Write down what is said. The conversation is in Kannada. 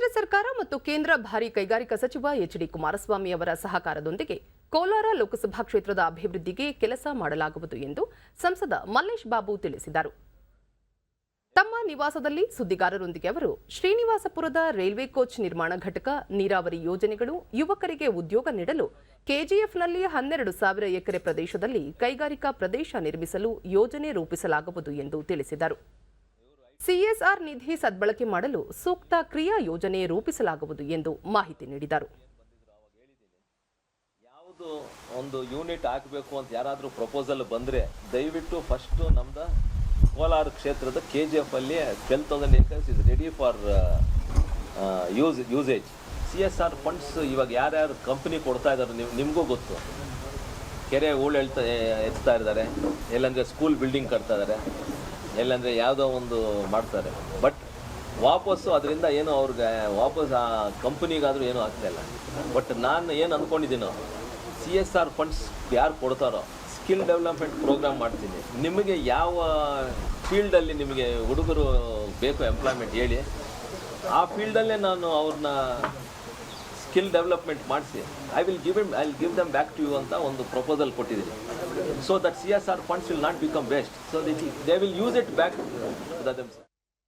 ಕೇಂದ್ರ ಸರ್ಕಾರ ಮತ್ತು ಕೇಂದ್ರ ಭಾರಿ ಕೈಗಾರಿಕಾ ಸಚಿವ ಎಚ್ ಡಿ ಕುಮಾರಸ್ವಾಮಿ ಅವರ ಸಹಕಾರದೊಂದಿಗೆ ಕೋಲಾರ ಲೋಕಸಭಾ ಕ್ಷೇತ್ರದ ಅಭಿವೃದ್ಧಿಗೆ ಕೆಲಸ ಮಾಡಲಾಗುವುದು ಎಂದು ಸಂಸದ ಮಲ್ಲೇಶ್ ಬಾಬು ತಿಳಿಸಿದರು. ತಮ್ಮ ನಿವಾಸದಲ್ಲಿ ಸುದ್ದಿಗಾರರೊಂದಿಗೆ ಅವರು ಶ್ರೀನಿವಾಸಪುರದ ರೈಲ್ವೆ ಕೋಚ್ ನಿರ್ಮಾಣ ಘಟಕ ನೀರಾವರಿ ಯೋಜನೆಗಳು ಯುವಕರಿಗೆ ಉದ್ಯೋಗ ನೀಡಲು ಕೆಜಿಎಫ್ನಲ್ಲಿ ಹನ್ನೆರಡು ಸಾವಿರ ಎಕರೆ ಪ್ರದೇಶದಲ್ಲಿ ಕೈಗಾರಿಕಾ ಪ್ರದೇಶ ನಿರ್ಮಿಸಲು ಯೋಜನೆ ರೂಪಿಸಲಾಗುವುದು ಎಂದು ತಿಳಿಸಿದರು. ಸಿಎಸ್ಆರ್ ನಿಧಿ ಸದ್ಬಳಕೆ ಮಾಡಲು ಸೂಕ್ತ ಕ್ರಿಯಾ ಯೋಜನೆ ರೂಪಿಸಲಾಗುವುದು ಎಂದು ಮಾಹಿತಿ ನೀಡಿದರು. ಯಾವುದು ಒಂದು ಯೂನಿಟ್ ಹಾಕಬೇಕು ಅಂತ ಯಾರಾದರೂ ಪ್ರಪೋಸಲ್ ಬಂದರೆ ದಯವಿಟ್ಟು ಫಸ್ಟು ನಮ್ದು ಕೋಲಾರ ಕ್ಷೇತ್ರದ ಕೆ ಜಿ ಎಫ್ ಅಲ್ಲಿ twelve thousand acres is ready for use usage C S R funds ಇವಾಗ ಯಾರ್ಯಾರು ಕಂಪ್ನಿ ಕೊಡ್ತಾ ಇದ್ದಾರೆ ನೀವು ನಿಮಗೂ ಗೊತ್ತು. ಕೆರೆ ಹೂಳು ಎಳ್ತಾ ಎತ್ತಾ ಇದ್ದಾರೆ ಎಲ್ಲಂದ್ರೆ ಸ್ಕೂಲ್ ಬಿಲ್ಡಿಂಗ್ ಕಟ್ತಾ ಇದ್ದಾರೆ ಎಲ್ಲಂದರೆ ಯಾವುದೋ ಒಂದು ಮಾಡ್ತಾರೆ. ಬಟ್ ವಾಪಸ್ಸು ಅದರಿಂದ ಏನು ಅವ್ರಿಗೆ, ವಾಪಸ್ ಆ ಕಂಪ್ನಿಗಾದರೂ ಏನೂ ಇಲ್ಲ. ಬಟ್ ನಾನು ಏನು ಅಂದ್ಕೊಂಡಿದ್ದೀನೋ ಸಿ ಎಸ್ ಆರ್ ಫಂಡ್ಸ್ ಯಾರು ಕೊಡ್ತಾರೋ ಸ್ಕಿಲ್ ಡೆವಲಪ್ಮೆಂಟ್ ಪ್ರೋಗ್ರಾಮ್ ಮಾಡ್ತೀನಿ. ನಿಮಗೆ ಯಾವ ಫೀಲ್ಡಲ್ಲಿ ನಿಮಗೆ ಹುಡುಗರು ಬೇಕು ಎಂಪ್ಲಾಯ್ಮೆಂಟ್ ಹೇಳಿ, ಆ ಫೀಲ್ಡಲ್ಲೇ ನಾನು ಅವ್ರನ್ನ ಸ್ಕಿಲ್ ಡೆವಲಪ್ಮೆಂಟ್ ಮಾಡಿಸಿ I will give him I will give them back to you ಅಂತ ಒಂದು ಪ್ರಪೋಸಲ್ ಕೊಟ್ಟಿದ್ದೀನಿ. So that C S R funds will not become waste so they will use it back them